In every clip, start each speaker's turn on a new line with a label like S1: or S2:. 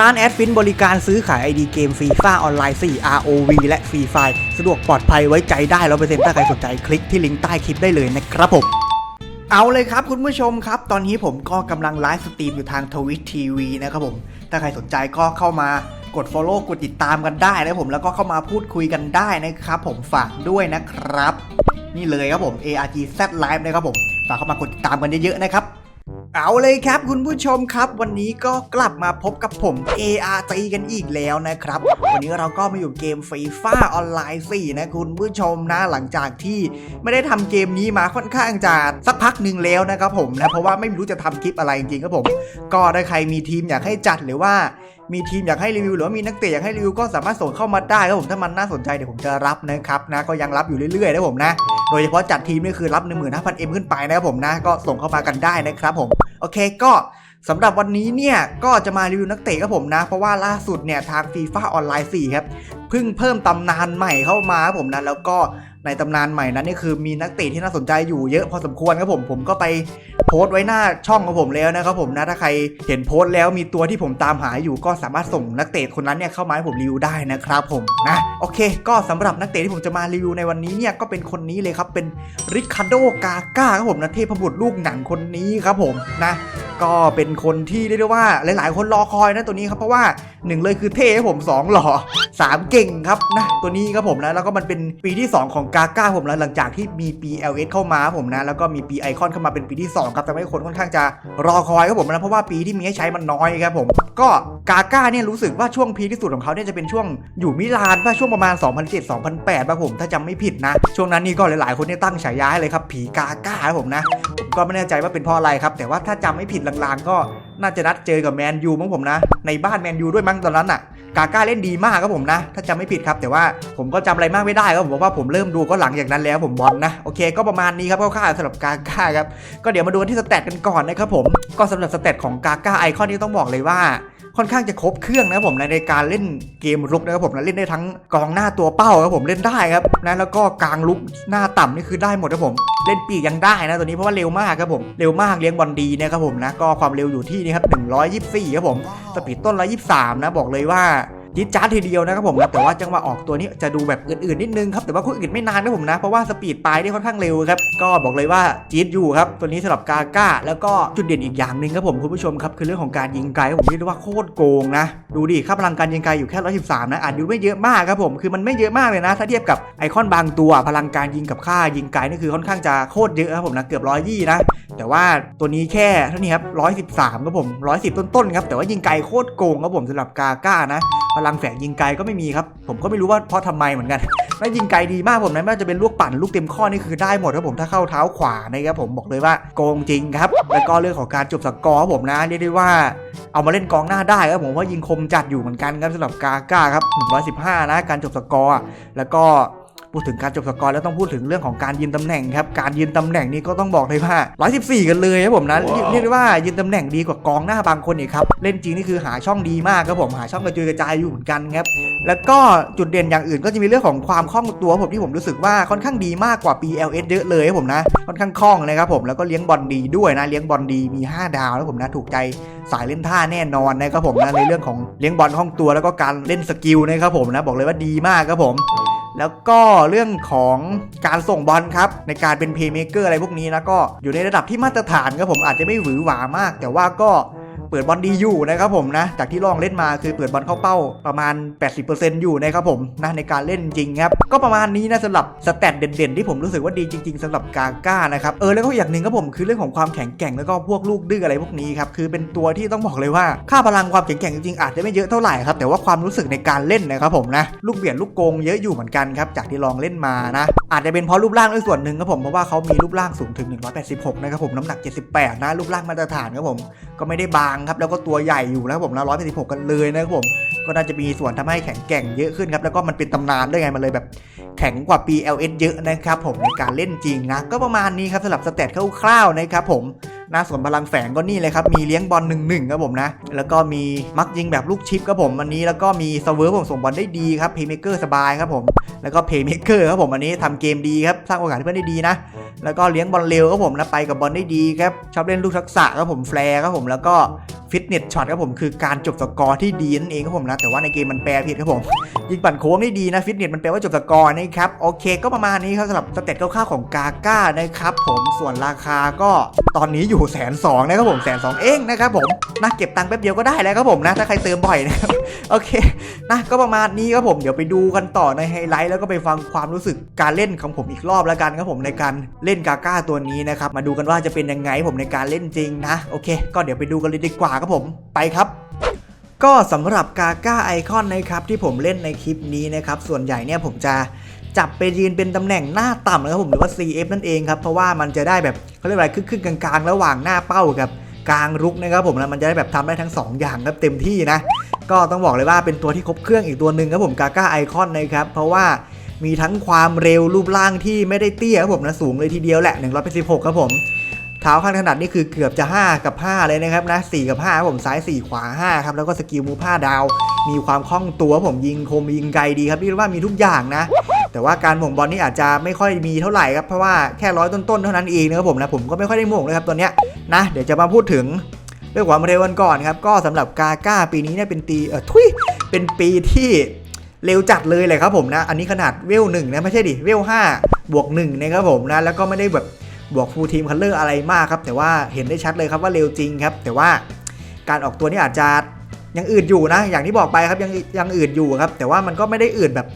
S1: ร้านแอดฟินบริการซื้อขาย ID เกมฟรีฟ้าออนไลน์ 4 ROV และฟรีไฟสะดวกปลอดภัยไว้ใจได้ร้อเปอร์เซ็นต์ถ้าใครสนใจคลิกที่ลิงก์ใต้คลิปได้เลยนะครับผม เอาเลยครับคุณผู้ชมครับ ตอนนี้ผมก็กำลังไลฟ์สตรีมอยู่ทางทวิตทีวีนะครับผม ถ้าใครสนใจก็เข้ามากด Follow กดติดตามกันได้นะผมแล้วก็เข้ามาพูดคุยกันได้นะครับผมฝากด้วยนะครับ นี่เลยครับผม ARG Z Live นะครับผมฝากเข้ามากดติดตามกันเยอะๆนะครับ เอาเลยครับ คุณผู้ชมครับ วันนี้ก็กลับมาพบกับผม ARG กันอีกแล้วนะครับ วันนี้เราก็มาอยู่เกมฟีฟ้าออนไลน์4นะคุณผู้ชมนะหลังจากที่ไม่ได้ทำเกมนี้มาค่อนข้างจะสักพักหนึ่งแล้วนะครับผมนะเพราะว่าไม่รู้จะทำคลิปอะไรจริงๆครับผม ก็ถ้าใครมีทีมอยากให้จัดหรือว่ามีทีมอยากให้รีวิวหรือว่ามีนักเตะอยากให้รีวิวก็สามารถส่งเข้ามาได้ครับผมถ้ามันน่าสนใจเดี๋ยวผมจะรับนะครับนะก็ยังรับอยู่เรื่อยๆนะผมนะ โดยเฉพาะจัดทีมนี่คือรับ 15,000 M ขึ้นไปนะครับผมนะ ก็ส่งเข้ามากันได้นะครับผม โอเคก็สำหรับวันนี้เนี่ย ก็จะมารีวิวนักเตะครับผมนะ เพราะว่าล่าสุดเนี่ย ทางฟีฟ่าออนไลน์4ครับเพิ่งเพิ่มตำนานใหม่เข้ามาครับผมนะ แล้วก็ ในตำนานใหม่นั้นนี่คือมีนักเตะที่น่าสนใจอยู่เยอะพอสมควรครับผมผมก็ไปโพสต์ไว้หน้าช่องของผมแล้วนะครับผมนะถ้าใครเห็นโพสต์แล้วมีตัวที่ผมตามหาอยู่ก็สามารถส่งนักเตะคนนั้นเนี่ยเข้ามาให้ผมรีวิวได้นะครับผมนะโอเค ก็สำหรับนักเตะที่ผมจะมารีวิวในวันนี้เนี่ยก็เป็นคนนี้เลยครับเป็นริคาร์โดกาก้าครับผมนะเทพบุตรลูกหนังคนนี้ครับผมนะ ก็เป็นคนที่เรียกได้ว่าหลาย ๆ คนรอคอยนะตัวนี้ครับเพราะว่าหนึ่งเลยคือเท่ให้ผมสองหล่อสามเก่งครับนะตัวนี้ครับผมนะแล้วก็มันเป็นปีที่ 2 ของกาก้าผมนะหลังจากที่มี PLS เข้ามาผมนะแล้วก็มี P ไอคอนเข้ามาเป็นปีที่2ครับทำให้คนค่อนข้างจะรอคอยครับผมนะเพราะว่าปีที่มีให้ใช้มันน้อยครับผม ก็กาก้าเนี่ยรู้สึกว่าช่วงพีที่สุดของเขาเนี่ยจะเป็นช่วงอยู่มิลานป่ะช่วงประมาณ 2007-2008ป่ะผมถ้าจำไม่ผิดนะ ช่วงนั้นนี่ก็หลาย ๆ คนเนี่ยตั้งฉายาให้เลยครับผีกาก้าครับผมนะผมก็ไม่แน่ใจว่าเป็นเพราะอะไรครับแต่ว่าถ้าจำไม่ผิดลางๆ ก็น่าจะนัดเจอกับแมนยูมั้งผมนะ ในบ้านแมนยูด้วยมั้งตอนนั้นอะ กาก้าเล่นดีมากครับผมนะ ถ้าจำไม่ผิดครับ แต่ว่าผมก็จำอะไรมากไม่ได้ครับผมว่าผมเริ่มดูก็หลังจากนั้นแล้วผมบอลนะ โอเค ก็ประมาณนี้ครับคร่าวๆสำหรับกาก้าครับ ก็เดี๋ยวมาดูที่สเตตกันก่อนนะครับผม ก็สำหรับสเตตของกาก้าไอคอนนี่ต้องบอกเลยว่า ค่อนข้างจะครบเครื่องนะผมในการเล่นเกมลุกนะครับผมนะเล่นได้ทั้งกองหน้าตัวเป้าครับผมเล่นได้ครับนะแล้วก็กลางลุกหน้าต่ำนี่คือได้หมดครับผม เล่นปีกยังได้นะตัวนี้เพราะว่าเร็วมากครับผมเร็วมากเลี้ยงบอลดีนะครับผมนะก็ความเร็วอยู่ที่นี่ครับ124ครับผมสปีดต้น123นะบอกเลยว่า จิ๊ดจ้าดทีเดียวนะครับผมแต่ว่าจังหวะออกตัวนี้จะดูแบบอื่นๆนิดนึงครับแต่ว่าคู่อื่นไม่นานนะผมนะเพราะว่าสปีดปลายได้ค่อนข้างเร็วครับก็บอกเลยว่าจี๊ดอยู่ครับตัวนี้สำหรับกาก้า แล้วก็จุดเด่นอีกอย่างหนึ่งครับผมคุณผู้ชมครับคือเรื่องของการยิงไกลผมเรียกได้ว่าโคตรโกงนะ ดูดิค่าพลังการยิงไกลอยู่แค่ 113 นะอาจดูไม่เยอะมากครับผมคือมันไม่เยอะมากเลยนะ ถ้าเทียบกับไอคอนบางตัวพลังการยิงกับค่ายิงไกลนี่คือค่อนข้างจะโคตรเยอะครับผมนะเกือบร้อยยี่นะแต่ว่าตัวนี้แค่เท่านี้ครับ113ครับผม110 ต้นๆครับแต่ว่ายิงไกลโคตรโกงครับผมสำหรับกาก้านะพลังแฝงยิงไกลก็ไม่มีครับ ผมก็ไม่รู้ว่าเพราะทำไมเหมือนกันแล้วยิงไกลดีมากผมนะไม่ว่าจะเป็นลูกปั่นลูกเต็มข้อนี่คือได้หมดครับผมถ้าเข้าเท้าขวานะครับผมบอกเลยว่าโกงจริงครับแล้วก็เรื่องของการจบสกอร์ครับผมนะเรียกได้ว่าเอามาเล่นกองหน้าได้ครับผมว่ายิงคมจัดอยู่เหมือนกันครับสำหรับกาก้าครับ115นะการจบสกอร์แล้วก็ พูดถึงการจบสกอร์แล้วต้องพูดถึงเรื่องของการยืนตำแหน่งครับ การยืนตำแหน่งนี่ก็ต้องบอกเลยว่า114 กันเลยครับผมนะเรียกเรียกได้ว่ายืนตำแหน่งดีกว่ากองหน้าบางคนอีกครับ เล่นจริงนี่คือหาช่องดีมากครับผม หาช่องกระจุยกระจายอยู่เหมือนกันครับ แล้วก็จุดเด่นอย่างอื่นก็จะมีเรื่องของความคล่องตัวผมที่ผมรู้สึกว่าค่อนข้างดีมากกว่า PLS เยอะเลยครับผมนะ ค่อนข้างคล่องเลยครับผม แล้วก็เลี้ยงบอลดีด้วยนะ เลี้ยงบอลดีมี 5 ดาวแล้วผมนะ ถูกใจสายเล่นท่าแน่นอนนะครับผมนะ ในเรื่องของเลี้ยงบอลคล่องตัวแล้วก็การเล่นสกิลนะครับผมนะ บอกเลยว่าดีมากครับผม แล้วก็เรื่องของการส่งบอลครับ ในการเป็นเพย์เมเกอร์อะไรพวกนี้นะก็อยู่ในระดับที่มาตรฐานครับผมอาจจะไม่หวือหวามาก แต่ว่าก็ เปิดบอลดีอยู่นะครับผมนะจากที่ลองเล่นมาคือเปิดบอลเข้าเป้าประมาณ 80%อยู่นะครับผมนะในการเล่นจริงครับก็ประมาณนี้นะสำหรับสแตทเด่นๆ ที่ผมรู้สึกว่าดีจริง ๆสำหรับกาก้านะครับเออแล้วก็อย่างหนึ่งครับผมคือเรื่องของความแข็งแกร่งแล้วก็พวกลูกดื้ออะไรพวกนี้ครับคือเป็นตัวที่ต้องบอกเลยว่าค่าพลังความแข็งแกร่งจริงๆอาจจะไม่เยอะเท่าไหร่ครับแต่ว่าความรู้สึกในการเล่นนะครับผมนะลูกเบียดลูกโกงเยอะอยู่เหมือนกันครับจากที่ลองเล่นมานะอาจจะเป็นเพราะรูปร่างด้วยส่วนหนึ่งครับผมเพราะว่าเขามีรูปร่างสูงถึง 186 นะครับผมน้ำหนัก 78 นะรูปร่างมาตรฐานครับผมก็ไม่ได้บางครับแล้วก็ตัวใหญ่อยู่นะครับผมนะ186กันเลยนะครับผมก็น่าจะมีส่วนทำให้แข็งแกร่งเยอะขึ้นครับแล้วก็มันเป็นตำนานด้วยไงมันเลยแบบแข็งกว่า PLS เยอะนะครับผมในการเล่นจริงนะก็ประมาณนี้ครับสำหรับสเตตคร่าวๆนะครับผม หนะส่วนพลังแฝงก็นี่เลยครับ มีเลี้ยงบอลหนึ่งหนึ่งครับผมนะ แล้วก็มีมักยิงแบบลูกชิปครับผมอันนี้แล้วก็มีเซเวอร์ฟผมส่งบอลได้ดีครับเพย์เมเกอร์สบายครับผมแล้วก็เพย์เมเกอร์ครับผมอันนี้ทำเกมดีครับสร้างโอกาสให้เพื่อนได้ดีนะ แล้วก็เลี้ยงบอลเร็วครับผมนะไปกับบอลได้ดีครับชอบเล่นลูกทักษะครับผมแฟร์ครับผมแล้วก็ฟิตเนสช็อตครับผมคือการจบสกอร์ที่ดีนั่นเองครับผมนะแต่ว่าในเกมมันแปลผิดครับผมยิงปั่นโค้งได้ดีนะฟิตเนสมันแปลว่าจบสกอร์นะครับโอเค ก็ประมาณนี้ครับสำหรับสเตตคร่าวๆของกาก้านะครับผมส่วนราคาก็ตอนนี้อยู่แสนสองนะครับผมแสนสองเองนะครับผมนะเก็บตังค์แป๊บเดียวก็ได้แล้วครับผมนะ ถ้าใครเติมบ่อยนะครับโอเคนะก็ประมาณนี้ครับผมเดี๋ยวไปดูกันต่อในไฮไลท์แล้วก็ไปฟังความรู้สึกการเล่นของผมอีกรอบแล้วกันครับผมในการเล่นกาก้าตัวนี้นะครับมาดูกันว่าจะเป็นยังไงผมในการเล่นจริงนะโอเค ก็เดี๋ยวไปดูกันเลยดีกว่าครับผมไปครับ ก็สำหรับกาก้าไอคอนนะครับที่ผมเล่นในคลิปนี้นะครับส่วนใหญ่เนี่ยผมจะจับไปยืนเป็นตำแหน่งหน้าต่ำนะครับผมหรือว่า CF นั่นเองครับเพราะว่ามันจะได้แบบเขาเรียกว่าอะไรครึ่งๆกลางๆ ระหว่างหน้าเป้ากับกลางรุกนะครับผมนะมันจะได้แบบทำได้ทั้ง 2 อย่างครับเต็มที่นะ ก็ต้องบอกเลยว่าเป็นตัวที่ครบเครื่องอีกตัวหนึ่งครับผมกาก้าไอคอนนะครับเพราะว่ามีทั้งความเร็วรูปร่างที่ไม่ได้เตี้ยครับผมนะสูงเลยทีเดียวแหละ116ครับผม เท้าข้างถนัดนี่คือเกือบจะ 5 กับ 5 เลยนะครับนะ4กับ5ผมซ้าย 4 ขวา 5 ครับ แล้วก็สกิลมูผ้าดาว มีความคล่องตัวผมยิงคมยิงไกลดีครับเรียกว่ามีทุกอย่างนะ แต่ว่าการหม่งบอลนี่อาจจะไม่ค่อยมีเท่าไหร่ครับ เพราะว่าแค่ร้อยต้นๆเท่านั้นเองนะครับผมนะผมก็ไม่ค่อยได้หม่งเลยครับตัวเนี้ยนะเดี๋ยวจะมาพูดถึงเรื่องความเร็วกันก่อนครับก็สำหรับกาก้าปีนี้เนี่ยเป็นปีเออทุยเป็นปีที่เร็วจัดเลยเลยครับผมนะ อันนี้ขนาดเวลหนึ่งนะไม่ใช่ดิเวลห้าบวกหนึ่งนะครับผมนะ แล้วก็ไม่ได้แบบ บวกฟูลทีมคัลเลอร์อะไรมากครับแต่ว่าเห็นได้ชัดเลยครับว่าเร็วจริงครับ แต่ว่าการออกตัวนี่อาจจะยังอืดอยู่นะ อย่างที่บอกไปครับยังยังอืดอยู่ครับ แต่ว่ามันก็ไม่ได้อืดแบบ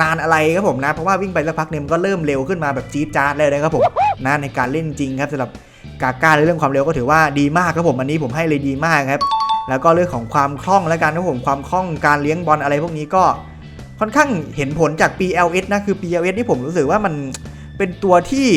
S1: นานอะไรครับผมนะ เพราะว่าวิ่งไปสักพักหนึงมันก็เริ่มเร็วขึ้นมาแบบจี๊ดจ๊าดเลยนะครับผมนะในการเล่นจริงครับสำหรับกาก้าในเรื่องความเร็วก็ถือว่าดีมากครับผมอันนี้ผมให้เลยดีมากครับ แล้วก็เรื่องของความคล่องและการครับผมความคล่องการเลี้ยงบอลอะไรพวกนี้ก็ค่อนข้างเห็นผลจาก PLS นะคือ PLS นี่ผมรู้สึกว่ามันเป็นตัวที่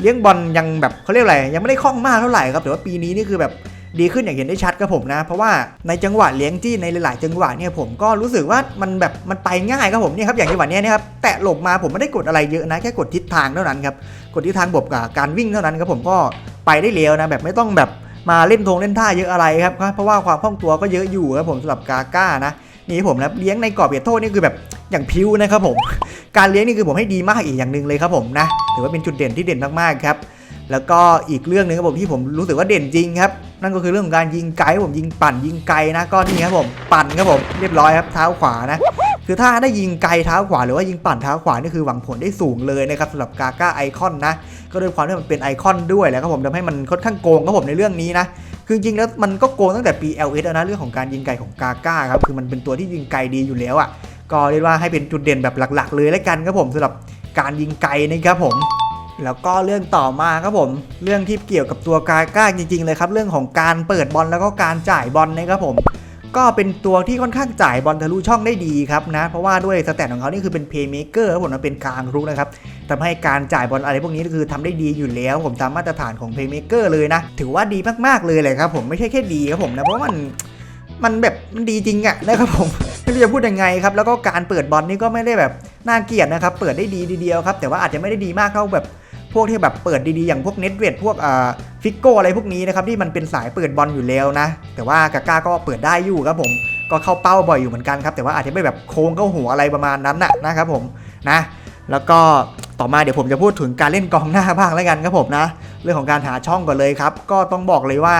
S1: เลี้ยงบอลยังแบบเขาเรียกอะไรยังไม่ได้คล่องมากเท่าไหร่ครับแต่ว่าปีนี้นี่คือแบบดีขึ้นอย่างเห็นได้ชัดครับผมนะ เพราะว่าในจังหวะเลี้ยงจี้ในหลาย ๆ จังหวะเนี่ยผมก็รู้สึกว่ามันแบบมันไปง่ายครับผมเนี่ยครับอย่างจังหวะเนี้ยนะครับแตะหลบมาผมไม่ได้กดอะไรเยอะนะแค่กดทิศทางเท่านั้นครับกดทิศทางบวกกับการวิ่งเท่านั้นครับผมก็ไปได้เร็วนะแบบไม่ต้องแบบมาเล่นทงเล่นท่าเยอะอะไรครับเพราะว่าความคล่องตัวก็เยอะอยู่ครับผมสำหรับกาก้านะนี่ผมนะเลี้ยงในกรอบเขตโทษนี่คือแบบอย่างพิวนะครับผม การเลี้ยงนี่คือผมให้ดีมากอีกอย่างหนึ่งเลยครับผมนะถือว่าเป็นจุดเด่นที่เด่นมากๆครับแล้วก็อีกเรื่องหนึ่งครับผมที่ผมรู้สึกว่าเด่นจริงครับนั่นก็คือเรื่องของการยิงไกลผมยิงปั่นยิงไกลนะก็นี่ครับผมปั่นครับผมเรียบร้อยครับเท้าขวานะคือถ้าได้ยิงไกลเท้าขวาหรือว่ายิงปั่นเท้าขวานี่คือหวังผลได้สูงเลยนะครับสำหรับกาก้าไอคอนนะก็ด้วยความที่มันเป็นไอคอนด้วยแหล้วครับผมทำให้มันค่อนข้างโกงครับผมในเรื่องนี้นะคือจริงแล้วมันก็โกงตั้งแต่ PLS แล้วนะเรื่องของการยิงไกลของกาก้าครับคือมันเป็นตัวที่ยิงไกลดีอยู่แล้วอะ ก็เรียกว่าให้เป็นจุดเด่นแบบหลัก ๆ เลยแล้วกันครับผมสำหรับการยิงไกลนะครับผม แล้วก็เรื่องต่อมาครับผม เรื่องที่เกี่ยวกับตัวกาก้าจริง ๆ เลยครับ เรื่องของการเปิดบอลแล้วก็การจ่ายบอลนะครับผม ก็เป็นตัวที่ค่อนข้างจ่ายบอลทะลุช่องได้ดีครับนะเพราะว่าด้วยสแตทของเขานี่คือเป็นเพย์เมเกอร์ครับผมนะเป็นกลางรุกนะครับทำให้การจ่ายบอลอะไรพวกนี้ก็คือทำได้ดีอยู่แล้วผมตามมาตรฐานของเพย์เมเกอร์เลยนะถือว่าดีมากๆเลยเลยครับผมไม่ใช่แค่ดีครับผมนะเพราะมันมันแบบมันดีจริงอะนะครับผม ไม่รู้จะพูดยังไงครับแล้วก็การเปิดบอลนี่ก็ไม่ได้แบบน่าเกลียดนะครับ เปิดได้ดีทีเดียวครับแต่ว่าอาจจะไม่ได้ดีมากเท่าแบบพวกที่แบบเปิดดีๆอย่างพวกเน็ตเวทพวกอ่าฟิกโกอะไรพวกนี้นะครับที่มันเป็นสายเปิดบอลอยู่แล้วนะ แต่ว่ากาก้าก็เปิดได้อยู่ครับผมก็เข้าเป้าบ่อยอยู่เหมือนกันครับแต่ว่าอาจจะไม่แบบโค้งเข้าหัวอะไรประมาณนั้นนะนะครับผมนะแล้วก็ต่อมาเดี๋ยวผมจะพูดถึงการเล่นกองหน้าบ้างแล้วกันครับผมนะ เรื่องของการหาช่องก่อนเลยครับ ก็ต้องบอกเลยว่า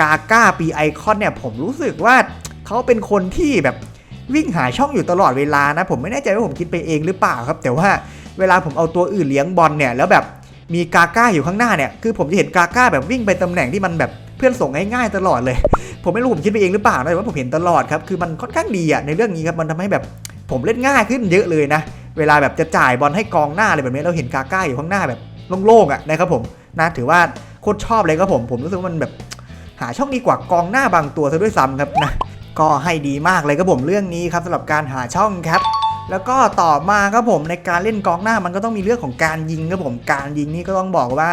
S1: กาก้าปีไอคอนเนี่ยผมรู้สึกว่าเขาเป็นคนที่แบบ วิ่งหาช่องอยู่ตลอดเวลานะ ผมไม่แน่ใจว่าผมคิดไปเองหรือเปล่าครับ แต่ว่าเวลาผมเอาตัวอื่นเลี้ยงบอลเนี่ยแล้วแบบมีกาก้าอยู่ข้างหน้าเนี่ยคือผมจะเห็นกาก้าแบบวิ่งไปตำแหน่งที่มันแบบเพื่อนส่งง่ายๆตลอดเลย ผมไม่รู้ผมคิดไปเองหรือเปล่านะแต่ว่าผมเห็นตลอดครับคือมันค่อนข้างดีอะในเรื่องนี้ครับมันทำให้แบบผมเล่นง่ายขึ้นเยอะเลยนะ เวลาแบบจะจ่ายบอลให้กองหน้าอะไรแบบนี้เราเห็นกาก้าอยู่ข้างหน้าแบบโล่งๆอะนะครับผมนะถือว่าโคตรชอบเลยครับผม ผมรู้สึกว่ามันแบบหาช่องดีกว่ากองหน้าบางตัวซะด้วยซ้ำครับนะ ก็ให้ดีมากเลยครับผมเรื่องนี้ครับสำหรับการหาช่องครับแล้วก็ต่อมาครับผมในการเล่นกองหน้ามันก็ต้องมีเรื่องของการยิงครับผมการยิงนี่ก็ต้องบอกว่า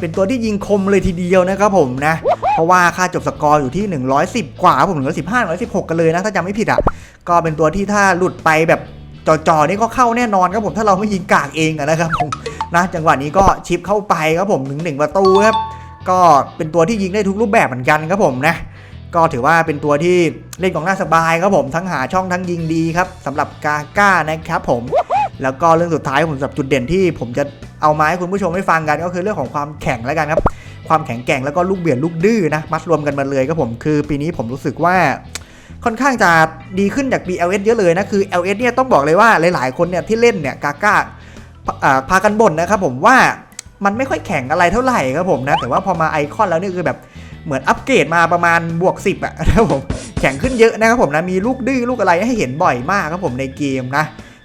S1: เป็นตัวที่ยิงคมเลยทีเดียวนะครับผมนะเพราะว่าค่าจบสกอร์อยู่ที่ 110 กว่าครับผม115 116 กันเลยนะถ้าจำไม่ผิดอะก็เป็นตัวที่ถ้าหลุดไปแบบจ่อๆนี่ก็เข้าแน่นอนครับผมถ้าเราไม่ยิงกากเองอะนะครับผมนะจังหวะนี้ก็ชิปเข้าไปครับผมถึงหนึ่งประตูครับก็เป็นตัวที่ยิงได้ทุกรูปแบบเหมือนกันครับผมนะ ก็ถือว่าเป็นตัวที่เล่นกองหน้าสบายครับผมทั้งหาช่องทั้งยิงดีครับสำหรับกาก้านะครับผมแล้วก็เรื่องสุดท้ายผมสำหรับจุดเด่นที่ผมจะเอามาให้คุณผู้ชมได้ฟังกัน ก็คือเรื่องของความแข็งแล้วกันครับ ความแข็งแกร่งแล้วก็ลูกเบียดลูกดื้อนะมัดรวมกันมาเลยครับผมคือปีนี้ผมรู้สึกว่าค่อนข้างจะดีขึ้นจาก BLS เยอะเลยนะ คือ LS เนี่ยต้องบอกเลยว่าหลาย ๆ คนเนี่ยที่เล่นเนี่ยกาก้าอ่าพากันบ่นนะครับผมว่ามันไม่ค่อยแข็งอะไรเท่าไหร่ครับผมนะ แต่ว่าพอมาไอคอนแล้วนี่คือแบบ เหมือนอัปเกรดมาประมาณบวก 10อะนะครับผมแข็งขึ้นเยอะนะครับผมนะมีลูกดื้อลูกอะไรให้เห็นบ่อยมากครับผมในเกมนะ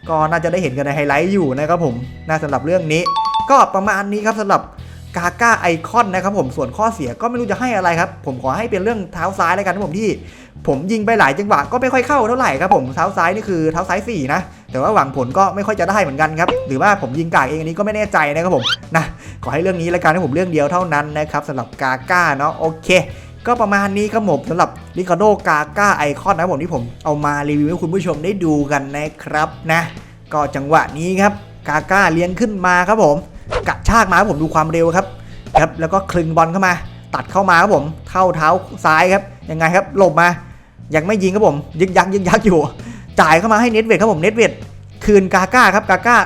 S1: ก็น่าจะได้เห็นกันในไฮไลท์อยู่นะครับผมน่าสำหรับเรื่องนี้ ก็ประมาณนี้ครับสำหรับกาก้าไอคอนนะครับผมส่วนข้อเสียก็ไม่รู้จะให้อะไรครับ ผมขอให้เป็นเรื่องเท้าซ้ายแล้วกันครับผมที่ ผมยิงไปหลายจังหวะก็ไม่ค่อยเข้าเท่าไหร่ครับผมเท้าซ้ายนี่คือเท้าซ้ายสี่นะ แต่ว่าหวังผลก็ไม่ค่อยจะได้เหมือนกันครับหรือว่าผมยิงกากเองอันนี้ก็ไม่แน่ใจนะครับผมนะขอให้เรื่องนี้แล้วกันให้ผมเรื่องเดียวเท่านั้นนะครับสำหรับกาก้าเนาะโอเคก็ประมาณนี้ครับผมสำหรับลิคาโดกาก้าไอคอนนะครับผมที่ผมเอามารีวิวให้คุณผู้ชมได้ดูกันนะครับนะก็จังหวะนี้ครับกาก้าเลี้ยงขึ้นมาครับผมกระชากมาครับผมดูความเร็วครับครับ แล้วก็คลึงบอลเข้ามา ตัดเข้ามาครับผม เข้าเท้าซ้ายครับยังไงครับหลบมา ยังไม่ยิงครับผม ยึกยักยึกยักอยู่ จ่ายเข้ามาให้เน็ตเวทครับผมเน็ตเวทคืนกาก้าครับกาก้า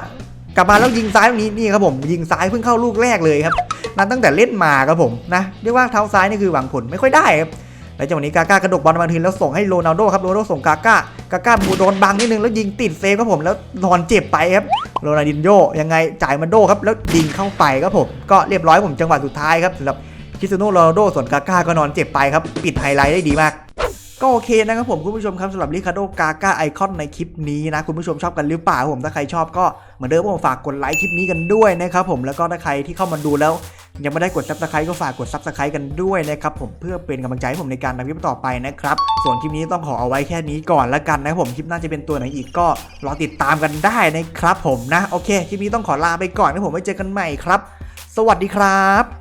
S1: กลับมาแล้วยิงซ้ายตรงนี้นี่ครับผมยิงซ้ายเพิ่งเข้าลูกแรกเลยครับนั่นตั้งแต่เล่นมาครับผมนะเรียกว่าเท้าซ้ายนี่คือหวังผลไม่ค่อยได้ครับแล้วจังหวะนี้กาก้ากระดกบอลมาทีแล้วส่งให้โรนัลโดครับโรนัลโดส่งกาก้ากาก้าบูโดนบังนิดนึงแล้วยิงติดเซฟครับผมแล้วนอนเจ็บไปครับโรนัลดินโยยังไงจ่ายมาโดครับแล้วยิงเข้าไปครับผมก็เรียบร้อยผมจังหวะสุดท้ายครับสำหรับคริสเตียโนโรนัลโดส่วนกาก้าก็นอนเจ็บไปครับปิดไฮไลท์ได้ดีมาก ก็โอเคนะครับผมคุณผู้ชมครับสำหรับลิคาโดกาก้าไอคอนในคลิปนี้นะ คุณผู้ชมชอบกันหรือเปล่าผมถ้าใครชอบก็เหมือนเดิมผมฝากกดไลค์คลิปนี้กันด้วยนะครับผมแล้วก็ถ้าใครที่เข้ามาดูแล้วยังไม่ได้กดซับสไครต์ก็ฝากกดซับสไครต์กันด้วยนะครับผมเพื่อเป็นกำลังใจให้ผมในการทำคลิปต่อไปนะครับ ส่วนคลิปนี้ต้องขอเอาไว้แค่นี้ก่อนละกันนะครับผมคลิปหน้าจะเป็นตัวไหนอีกก็รอติดตามกันได้นะครับผมนะโอเคคลิปนี้ต้องขอลาไปก่อนนะผมไว้เจอกันใหม่ครับ สวัสดีครับ